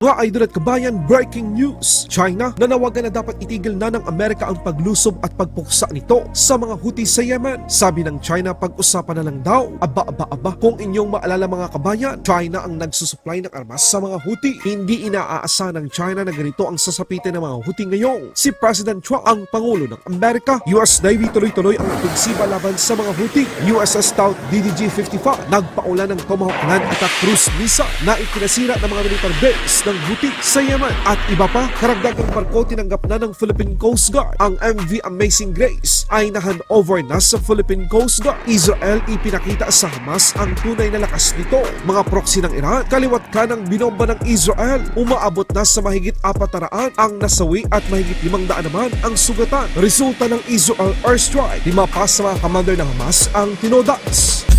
Mga idol at kabayan, breaking news! China nanawagan na dapat itigil na ng Amerika ang paglusob at pagpuksa nito sa mga Houthi sa Yemen. Sabi ng China, pag-usapan na lang daw. Aba, aba, aba. Kung inyong maalala mga kabayan, China ang nagsusupply ng armas sa mga Houthi. Hindi inaasa ng China na ganito ang sasapitin ng mga Houthi ngayong. Si President Trump, ang Pangulo ng Amerika, US Navy tuloy-tuloy ang opensiba laban sa mga Houthi. USS Stout DDG-55 nagpaula ng Tomahawk land attack cruise missile na ikinasira ng mga militar base ng Houthi sa Yemen. At iba pa, karagdagang barko tinanggap na ng Philippine Coast Guard. Ang MV Amazing Grace ay na-handover na sa Philippine Coast Guard. Israel ipinakita sa Hamas ang tunay na lakas nito. Mga proxy ng Iran, kaliwat ka ng binomba ng Israel. Umaabot na sa mahigit apataraan ang nasawi at mahigit limang daan naman ang sugatan. Resulta ng Israel airstrike. Lima pa sa mga commander ng Hamas ang tinodas.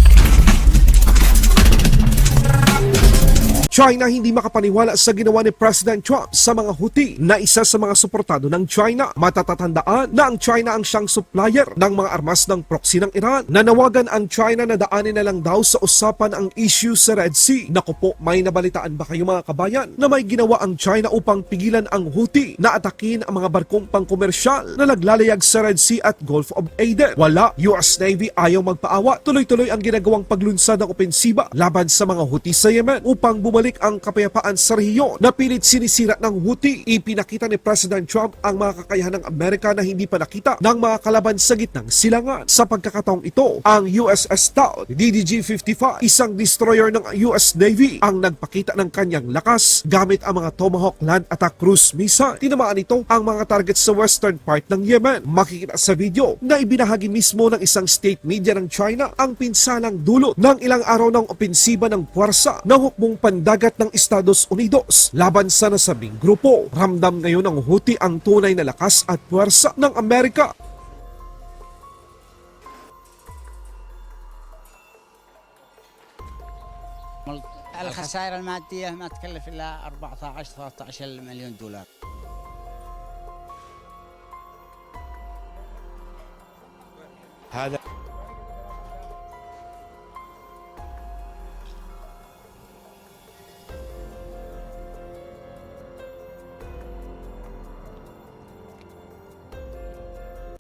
China hindi makapaniwala sa ginawa ni President Trump sa mga Houthi na isa sa mga suportado ng China. Matatatandaan na ang China ang siyang supplier ng mga armas ng proxy ng Iran. Nanawagan ang China na daanin na lang daw sa usapan ang issue sa Red Sea. Naku po, may nabalitaan ba kayo mga kabayan na may ginawa ang China upang pigilan ang Houthi na atakin ang mga barkong pangkomersyal na naglalayag sa Red Sea at Gulf of Aden? Wala, US Navy ayaw magpaawa. Tuloy-tuloy ang ginagawang paglunsad ng opensiba laban sa mga Houthi sa Yemen upang bumalik ang kapayapaan sa rehiyon na pilit sinisira ng Houthi. Ipinakita ni President Trump ang mga kakayahan ng Amerika na hindi pa nakita ng mga kalaban sa gitnang silangan. Sa pagkakataong ito, ang USS Stout DDG-55, isang destroyer ng US Navy, ang nagpakita ng kanyang lakas gamit ang mga Tomahawk land attack cruise missile. Tinamaan ito ang mga target sa western part ng Yemen. Makikita sa video na ibinahagi mismo ng isang state media ng China ang pinsalang dulot ng ilang araw ng opensiba ng puwersa ng hukbong pandagat ng Estados Unidos laban sa nasabing grupo. Ramdam ngayon ng Houthi ang tunay na lakas at puwersa ng Amerika. الخسائر المادية ما تكلف إلا 14 13 مليون دولار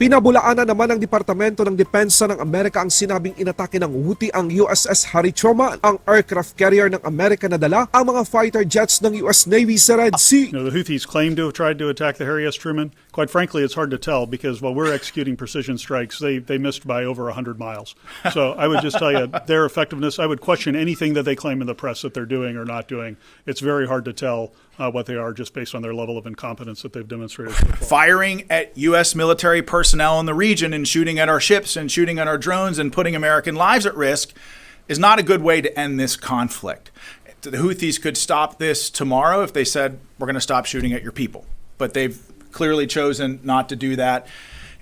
Pinabulaan na naman ng Departamento ng Depensa ng Amerika ang sinabing inatake ng Houthi ang USS Harry Truman, ang aircraft carrier ng Amerika na dala ang mga fighter jets ng US Navy sa Red Sea. You know, the Houthis claim to have tried to attack the Harry S. Truman. Quite frankly, it's hard to tell because while we're executing precision strikes, they, they missed by over 100 miles. So I would just tell you their effectiveness, I would question anything that they claim in the press that they're doing or not doing. It's very hard to tell uh, what they are just based on their level of incompetence that they've demonstrated so firing at U.S. military personnel in the region and shooting at our ships and shooting at our drones and putting American lives at risk is not a good way to end this conflict. The Houthis could stop this tomorrow if they said, we're going to stop shooting at your people. But they've clearly chosen not to do that.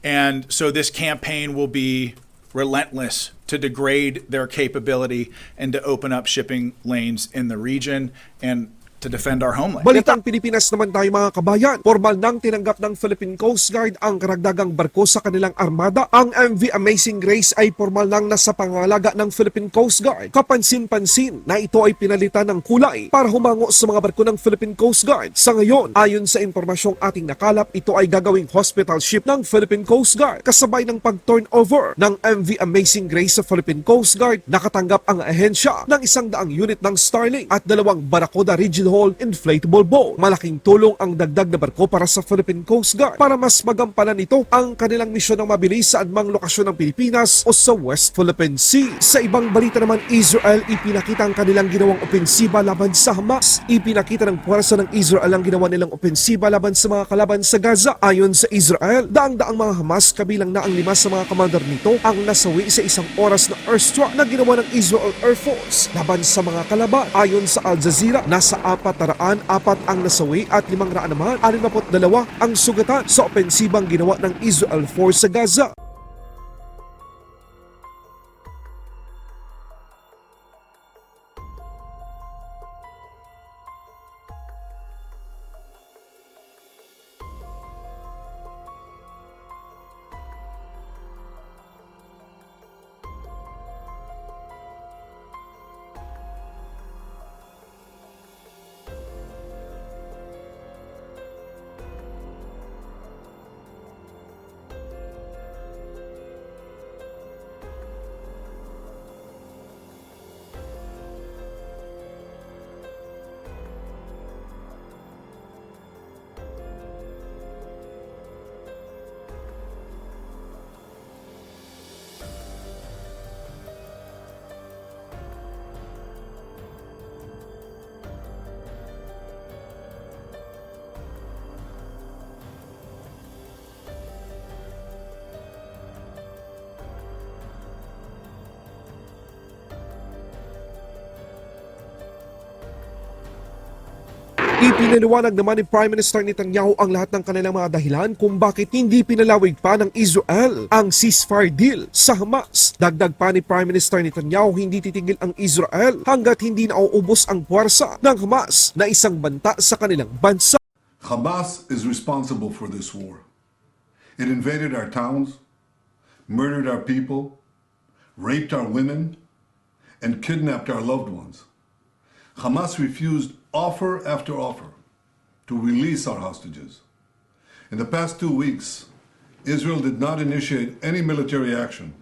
And so this campaign will be relentless to degrade their capability and to open up shipping lanes in the region and to defend our homeland. Balitang Pilipinas naman tayo mga kabayan. Formal nang tinanggap ng Philippine Coast Guard ang karagdagang barko sa kanilang armada. Ang MV Amazing Grace ay formal nang nasa pangalaga ng Philippine Coast Guard. Kapansin-pansin na ito ay pinalitan ng kulay para humango sa mga barko ng Philippine Coast Guard. Sa ngayon, ayon sa impormasyong ating nakalap, ito ay gagawing hospital ship ng Philippine Coast Guard. Kasabay ng pag-turnover ng MV Amazing Grace sa Philippine Coast Guard, nakatanggap ang ahensya ng isang daang unit ng Starlink at dalawang Barracuda Rigid Hull inflatable boat. Malaking tulong ang dagdag na barko para sa Philippine Coast Guard para mas magampanan nito ang kanilang misyon ng mabilis sa anumang lokasyon ng Pilipinas o sa West Philippine Sea. Sa ibang balita naman, Israel ipinakita ang kanilang ginawang opensiba laban sa Hamas. Ipinakita ng puwersa ng Israel ang ginawa nilang opensiba laban sa mga kalaban sa Gaza. Ayon sa Israel, daang-daang mga Hamas kabilang na ang lima sa mga commander nito ang nasawi sa isang oras na airstrike na ginawa ng Israel Air Force laban sa mga kalaban. Ayon sa Al Jazeera, nasa apat na raan, apat ang nasawi at limang raan naman, 62 ang sugatan sa opensibang ginawa ng Israel Force sa Gaza. Ipinaliwanag naman ni Prime Minister Netanyahu ang lahat ng kanilang mga dahilan kung bakit hindi pinalawig pa ng Israel ang ceasefire deal sa Hamas. Dagdag pa ni Prime Minister Netanyahu hindi titigil ang Israel hanggat hindi nauubos ang puwersa ng Hamas na isang banta sa kanilang bansa. Hamas is responsible for this war. It invaded our towns, murdered our people, raped our women, and kidnapped our loved ones. Hamas refused offer after offer to release our hostages. In the past two weeks, Israel did not initiate any military action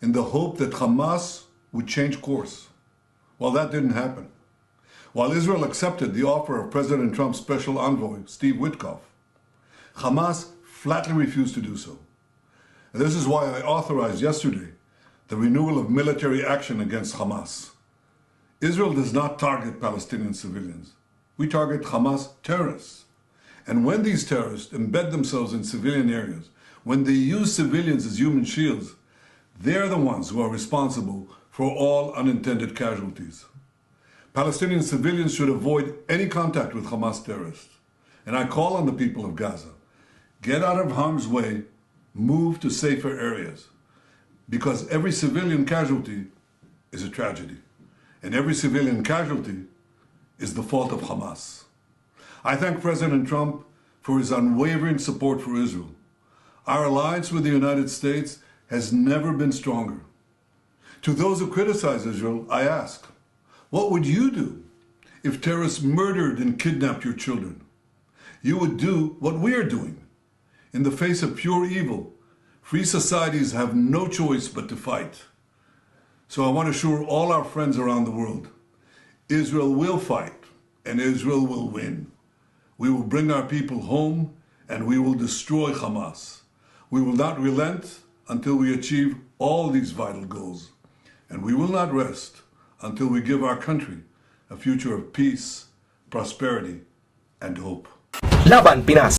in the hope that Hamas would change course. Well, that didn't happen. While Israel accepted the offer of President Trump's special envoy, Steve Witkoff, Hamas flatly refused to do so. And this is why I authorized yesterday the renewal of military action against Hamas. Israel does not target Palestinian civilians. We target Hamas terrorists. And when these terrorists embed themselves in civilian areas, when they use civilians as human shields, they're the ones who are responsible for all unintended casualties. Palestinian civilians should avoid any contact with Hamas terrorists. And I call on the people of Gaza get out of harm's way, move to safer areas. Because every civilian casualty is a tragedy. And every civilian casualty is the fault of Hamas. I thank President Trump for his unwavering support for Israel. Our alliance with the United States has never been stronger. To those who criticize Israel, I ask, what would you do if terrorists murdered and kidnapped your children? You would do what we are doing. In the face of pure evil, free societies have no choice but to fight. So I want to assure all our friends around the world Israel will fight and Israel will win. We will bring our people home and we will destroy Hamas. We will not relent until we achieve all these vital goals. And we will not rest until we give our country a future of peace, prosperity, and hope. Laban Pinas